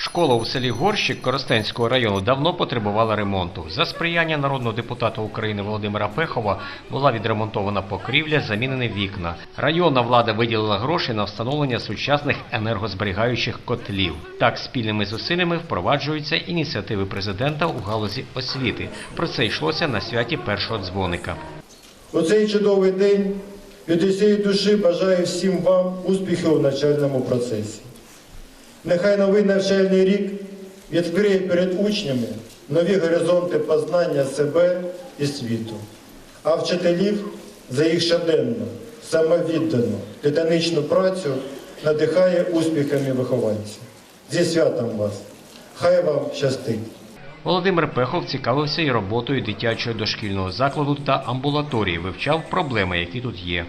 Школа у селі Горщик Коростенського району давно потребувала ремонту. За сприяння народного депутата України Володимира Пехова була відремонтована покрівля, замінені вікна. Районна влада виділила гроші на встановлення сучасних енергозберігаючих котлів. Так, спільними зусиллями впроваджуються ініціативи президента у галузі освіти. Про це йшлося на святі першого дзвоника. У цей чудовий день від усієї душі бажаю всім вам успіхів у навчальному процесі. Нехай новий навчальний рік відкриє перед учнями нові горизонти познання себе і світу, а вчителів за їх щоденну, самовіддану, титанічну працю надихає успіхами вихованців. Зі святом вас! Хай вам щастить! Володимир Пехов цікавився і роботою дитячого дошкільного закладу та амбулаторії, вивчав проблеми, які тут є.